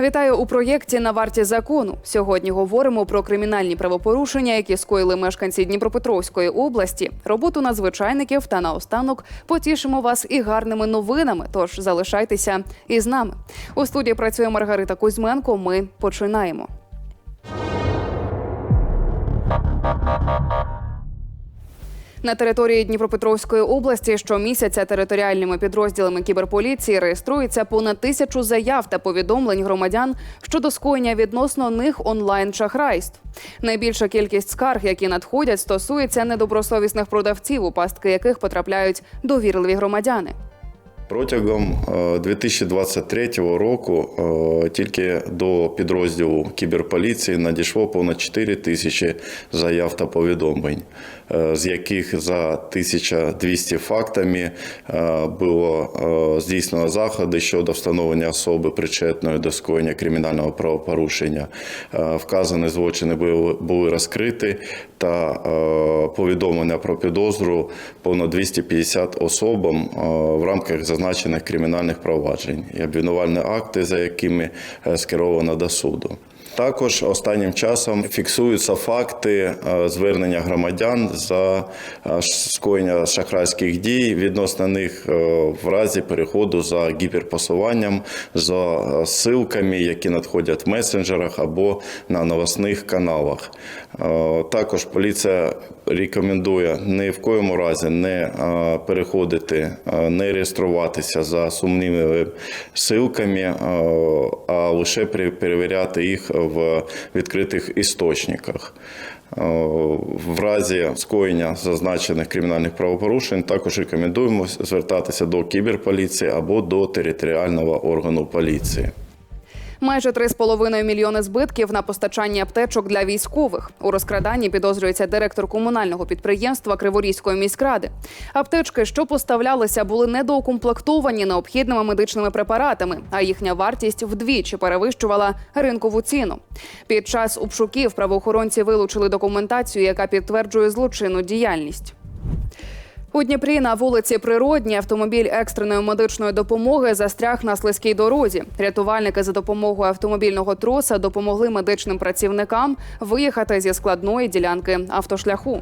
Вітаю у проєкті на варті закону. Сьогодні говоримо про кримінальні правопорушення, які скоїли мешканці Дніпропетровської області, роботу надзвичайників та наостанок потішимо вас і гарними новинами. Тож залишайтеся із нами. У студії працює Маргарита Кузьменко. Ми починаємо. На території Дніпропетровської області щомісяця територіальними підрозділами кіберполіції реєструється понад тисячу заяв та повідомлень громадян щодо скоєння відносно них онлайн шахрайств. Найбільша кількість скарг, які надходять, стосується недобросовісних продавців, у пастки яких потрапляють довірливі громадяни. Протягом е, 2023 року е, тільки до підрозділу кіберполіції надійшло понад 4 тисячі заяв та повідомлень, е, з яких за 1200 фактами е, було е, здійснено заходи щодо встановлення особи причетної до скоєння кримінального правопорушення. Е, Вказані злочини були, розкриті та е, повідомлення про підозру понад 250 особам е, в рамках зазначених кримінальних проваджень і обвинувальні акти, за якими е, скеровано до суду. Також останнім часом фіксуються факти е, звернення громадян за е, скоєння шахрайських дій відносно них в разі переходу за гіперпосуванням, за ссылками, які надходять в месенджерах або на новосних каналах. Е, Також поліція рекомендує ні в коєму разі не е, переходити, е, не реєструватися за сумнівними ссылками, е, а лише перевіряти їх в відкритих істочниках. В разі скоєння зазначених кримінальних правопорушень також рекомендуємо звертатися до кіберполіції або до територіального органу поліції. Майже 3,5 мільйони збитків на постачанні аптечок для військових. У розкраданні підозрюється директор комунального підприємства Криворізької міськради. Аптечки, що поставлялися, були недоукомплектовані необхідними медичними препаратами, а їхня вартість вдвічі перевищувала ринкову ціну. Під час обшуків правоохоронці вилучили документацію, яка підтверджує злочинну діяльність. У Дніпрі на вулиці Природній автомобіль екстреної медичної допомоги застряг на слизькій дорозі. Рятувальники за допомогою автомобільного троса допомогли медичним працівникам виїхати зі складної ділянки автошляху.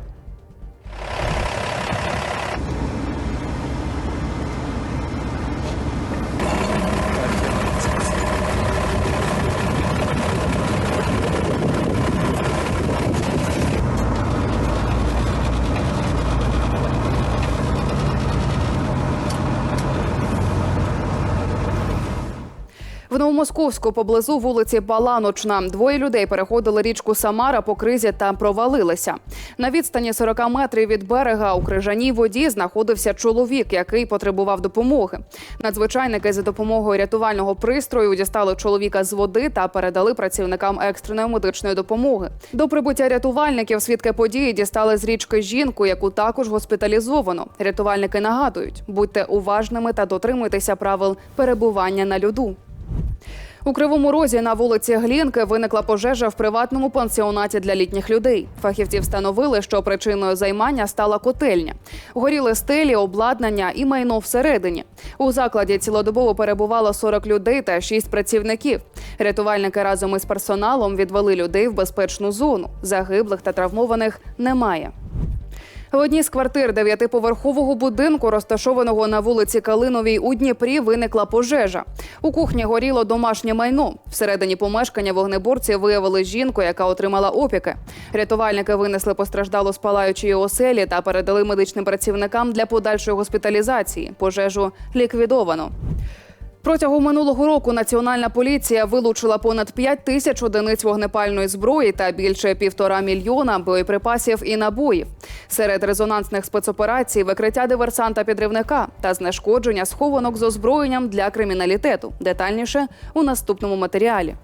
В Новомосковську поблизу вулиці Баланочна двоє людей переходили річку Самара по кризі та провалилися. На відстані 40 метрів від берега у крижаній воді знаходився чоловік, який потребував допомоги. Надзвичайники за допомогою рятувального пристрою дістали чоловіка з води та передали працівникам екстреної медичної допомоги. До прибуття рятувальників свідки події дістали з річки жінку, яку також госпіталізовано. Рятувальники нагадують: будьте уважними та дотримуйтеся правил перебування на льоду. У Кривому Розі на вулиці Глінки виникла пожежа в приватному пансіонаті для літніх людей. Фахівці встановили, що причиною займання стала котельня. Горіли стелі, обладнання і майно всередині. У закладі цілодобово перебувало 40 людей та 6 працівників. Рятувальники разом із персоналом відвели людей в безпечну зону. Загиблих та травмованих немає. В одній з квартир дев'ятиповерхового будинку, розташованого на вулиці Калиновій у Дніпрі, виникла пожежа. У кухні горіло домашнє майно. Всередині помешкання вогнеборці виявили жінку, яка отримала опіки. Рятувальники винесли постраждалу з палаючої оселі та передали медичним працівникам для подальшої госпіталізації. Пожежу ліквідовано. Протягом минулого року Національна поліція вилучила понад 5 тисяч одиниць вогнепальної зброї та більше півтора мільйона боєприпасів і набоїв. Серед резонансних спецоперацій викриття диверсанта підривника та знешкодження схованок з озброєнням для криміналітету. Детальніше у наступному матеріалі.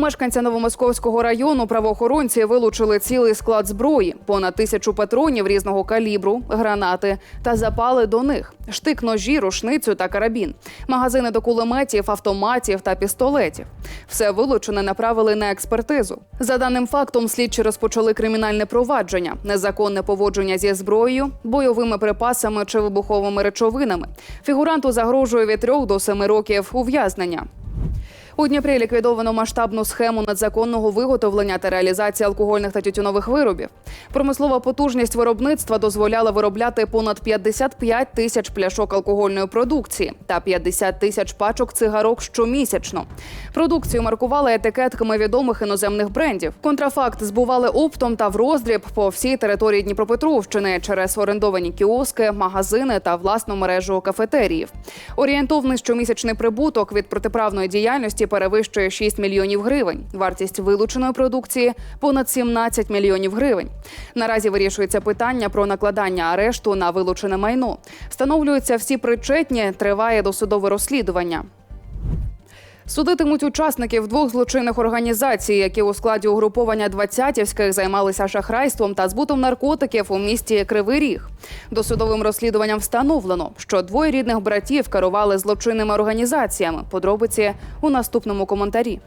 Мешканця Новомосковського району правоохоронці вилучили цілий склад зброї, понад тисячу патронів різного калібру, гранати та запали до них, штик ножі, рушницю та карабін, магазини до кулеметів, автоматів та пістолетів. Все вилучене направили на експертизу. За даним фактом, слідчі розпочали кримінальне провадження, незаконне поводження зі зброєю, бойовими припасами чи вибуховими речовинами. Фігуранту загрожує від трьох до семи років ув'язнення. У Дніпрі ліквідовано масштабну схему надзаконного виготовлення та реалізації алкогольних та тютюнових виробів. Промислова потужність виробництва дозволяла виробляти понад 55 тисяч пляшок алкогольної продукції та 50 тисяч пачок цигарок щомісячно. Продукцію маркували етикетками відомих іноземних брендів. Контрафакт збували оптом та в роздріб по всій території Дніпропетровщини через орендовані кіоски, магазини та власну мережу кафетеріїв. Орієнтовний щомісячний прибуток від протиправної діяльності перевищує 6 мільйонів гривень. Вартість вилученої продукції понад 17 мільйонів гривень. Наразі вирішується питання про накладання арешту на вилучене майно. Встановлюються всі причетні. Триває досудове розслідування. Судитимуть учасників двох злочинних організацій, які у складі угруповання двадцятівських займалися шахрайством та збутом наркотиків у місті Кривий Ріг. Досудовим розслідуванням встановлено, що двоє рідних братів керували злочинними організаціями. Подробиці у наступному коментарі.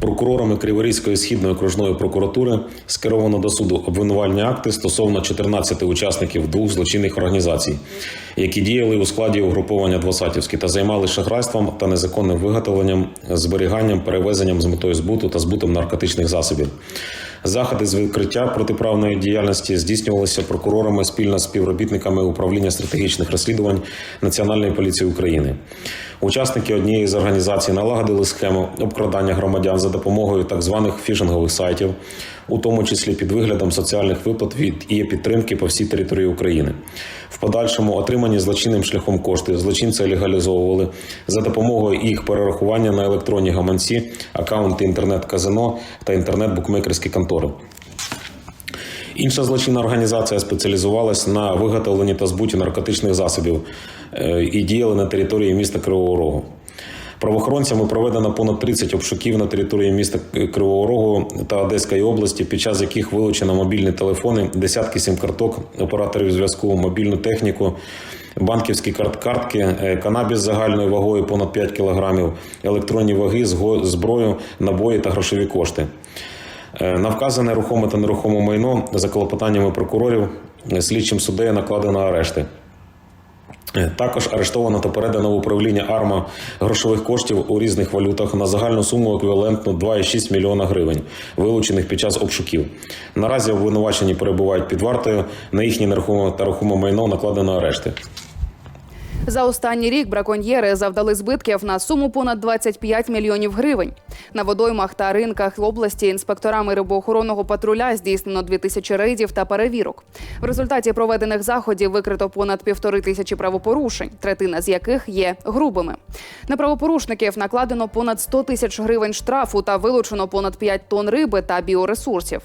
Прокурорами Криворізької східної окружної прокуратури скеровано до суду обвинувальні акти стосовно 14 учасників двох злочинних організацій, які діяли у складі угруповання Двосатівське та займалися шахрайством та незаконним виготовленням, зберіганням, перевезенням з метою збуту та збутом наркотичних засобів. Заходи з відкриття протиправної діяльності здійснювалися прокурорами спільно з співробітниками управління стратегічних розслідувань Національної поліції України. Учасники однієї з організацій налагодили схему обкрадання громадян за допомогою так званих фішингових сайтів, у тому числі під виглядом соціальних виплат від і підтримки по всій території України. В подальшому отримані злочинним шляхом кошти злочинці легалізовували за допомогою їх перерахування на електронні гаманці, акаунти інтернет-казино та інтернет-букмекерські контори. Інша злочинна організація спеціалізувалась на виготовленні та збуті наркотичних засобів е, і діяла на території міста Кривого Рогу. Правоохоронцями проведено понад 30 обшуків на території міста Кривого Рогу та Одеської області, під час яких вилучено мобільні телефони, десятки сім-карток, операторів зв'язку, мобільну техніку, банківські карт-картки, е, канабіс загальною вагою понад 5 кілограмів, електронні ваги, зброю, набої та грошові кошти. Е, На вказане рухоме та нерухоме майно за клопотаннями прокурорів е, слідчим суддею накладено арешти. Е, Також арештовано та передано в управління АРМА грошових коштів у різних валютах на загальну суму еквівалентну 2,6 мільйона гривень, вилучених під час обшуків. Наразі обвинувачені перебувають під вартою. На їхні нерухоме та рухоме майно накладено арешти. За останній рік браконьєри завдали збитків на суму понад 25 мільйонів гривень. На водоймах та ринках області інспекторами рибоохоронного патруля здійснено 2000 рейдів та перевірок. В результаті проведених заходів викрито понад півтори тисячі правопорушень, третина з яких є грубими. На правопорушників накладено понад 100 тисяч гривень штрафу та вилучено понад 5 тонн риби та біоресурсів.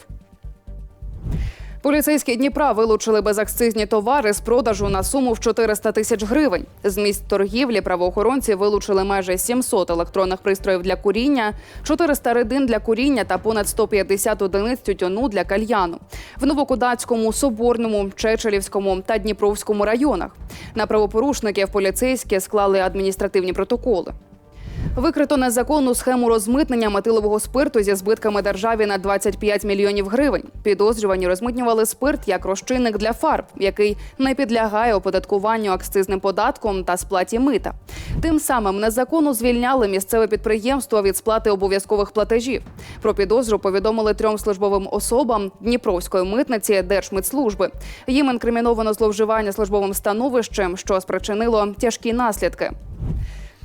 Поліцейські Дніпра вилучили безакцизні товари з продажу на суму в 400 тисяч гривень. З місць торгівлі правоохоронці вилучили майже 700 електронних пристроїв для куріння, 400 рідин для куріння та понад 150 одиниць тютюну для кальяну в Новокудацькому, Соборному, Чечелівському та Дніпровському районах. На правопорушників поліцейські склали адміністративні протоколи. Викрито незаконну схему розмитнення метилового спирту зі збитками державі на 25 мільйонів гривень. Підозрювані розмитнювали спирт як розчинник для фарб, який не підлягає оподаткуванню акцизним податком та сплаті мита. Тим самим незаконно звільняли місцеве підприємство від сплати обов'язкових платежів. Про підозру повідомили трьом службовим особам Дніпровської митниці Держмитслужби. Їм інкриміновано зловживання службовим становищем, що спричинило тяжкі наслідки.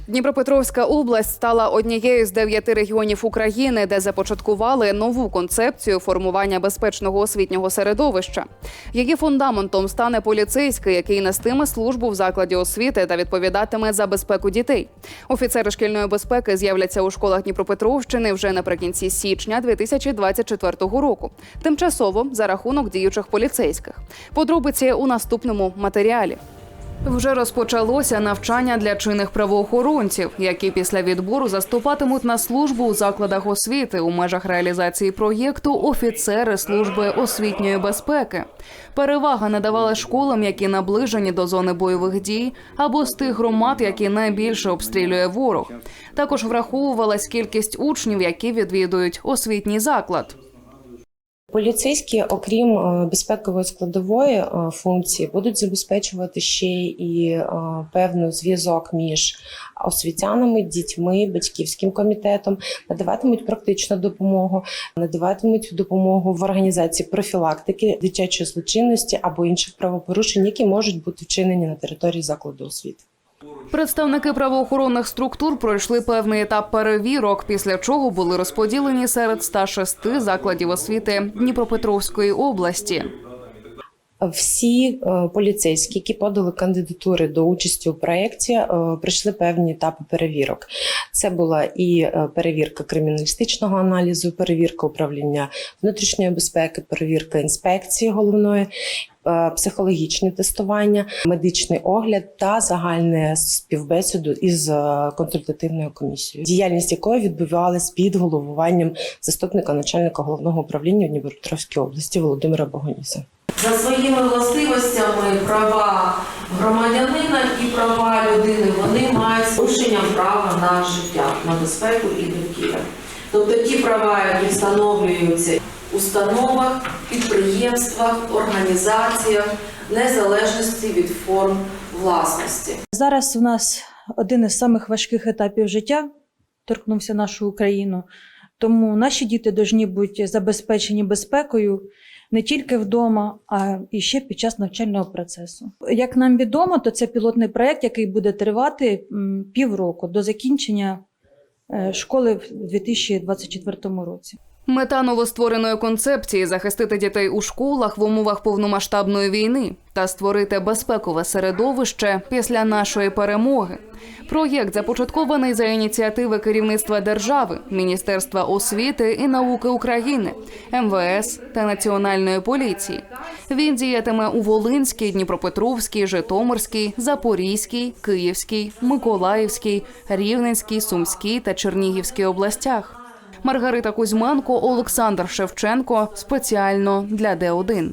Дніпропетровська область стала однією з дев'яти регіонів України, де започаткували нову концепцію формування безпечного освітнього середовища. Її фундаментом стане поліцейський, який нестиме службу в закладі освіти та відповідатиме за безпеку дітей. Офіцери шкільної безпеки з'являться у школах Дніпропетровщини вже наприкінці січня 2024 року. Тимчасово за рахунок діючих поліцейських. Подробиці у наступному матеріалі. Вже розпочалося навчання для чинних правоохоронців, які після відбору заступатимуть на службу у закладах освіти у межах реалізації проєкту офіцери служби освітньої безпеки. Перевага надавала школам, які наближені до зони бойових дій, або з тих громад, які найбільше обстрілює ворог. Також враховувалась кількість учнів, які відвідують освітній заклад. Поліцейські, окрім е, безпекової складової е, функції, будуть забезпечувати ще і е, певний зв'язок між освітянами, дітьми, батьківським комітетом, надаватимуть практичну допомогу, надаватимуть допомогу в організації профілактики дитячої злочинності або інших правопорушень, які можуть бути вчинені на території закладу освіти. Представники правоохоронних структур пройшли певний етап перевірок, після чого були розподілені серед 106 закладів освіти Дніпропетровської області. Всі е, поліцейські, які подали кандидатури до участі у проєкті, е, пройшли певні етапи перевірок. Це була і е, перевірка криміналістичного аналізу, перевірка управління внутрішньої безпеки, перевірка інспекції головної. Е, Психологічні тестування, медичний огляд та загальне співбесіду із е, консультативною комісією, діяльність якої відбувалась під головуванням заступника начальника головного управління в області Володимира Богоніса. За своїми властивостями права громадянина і права людини вони мають порушенням права на життя, на безпеку і довкілля. Тобто ті права, які встановлюються установах, підприємствах, організаціях, незалежності від форм власності. Зараз у нас один із самих важких етапів життя торкнувся нашу Україну. Тому наші діти повинні бути забезпечені безпекою не тільки вдома, а і ще під час навчального процесу. Як нам відомо, то це пілотний проєкт, який буде тривати півроку до закінчення е, школи в 2024 році. Мета новоствореної концепції захистити дітей у школах в умовах повномасштабної війни та створити безпекове середовище після нашої перемоги. Проєкт започаткований за ініціативи керівництва держави, Міністерства освіти і науки України, МВС та Національної поліції. Він діятиме у Волинській, Дніпропетровській, Житомирській, Запорізькій, Київській, Миколаївській, Рівненській, Сумській та Чернігівській областях. Маргарита Кузьменко, Олександр Шевченко спеціально для Д1.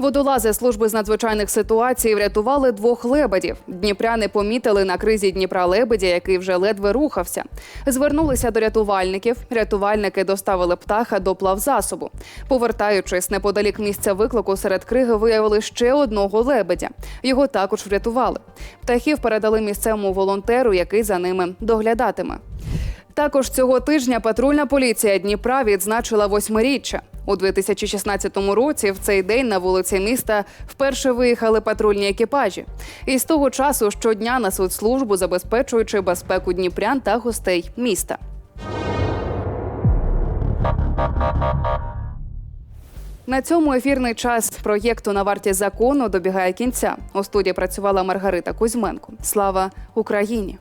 Водолази служби з надзвичайних ситуацій врятували двох лебедів. Дніпряни помітили на кризі Дніпра лебедя, який вже ледве рухався. Звернулися до рятувальників. Рятувальники доставили птаха до плавзасобу. Повертаючись неподалік місця виклику, серед криги виявили ще одного лебедя. Його також врятували. Птахів передали місцевому волонтеру, який за ними доглядатиме. Також цього тижня патрульна поліція Дніпра відзначила восьмиріччя. У 2016 році в цей день на вулиці міста вперше виїхали патрульні екіпажі. І з того часу щодня несуть службу, забезпечуючи безпеку дніпрян та гостей міста. На цьому ефірний час проєкту на варті закону добігає кінця. У студії працювала Маргарита Кузьменко. Слава Україні!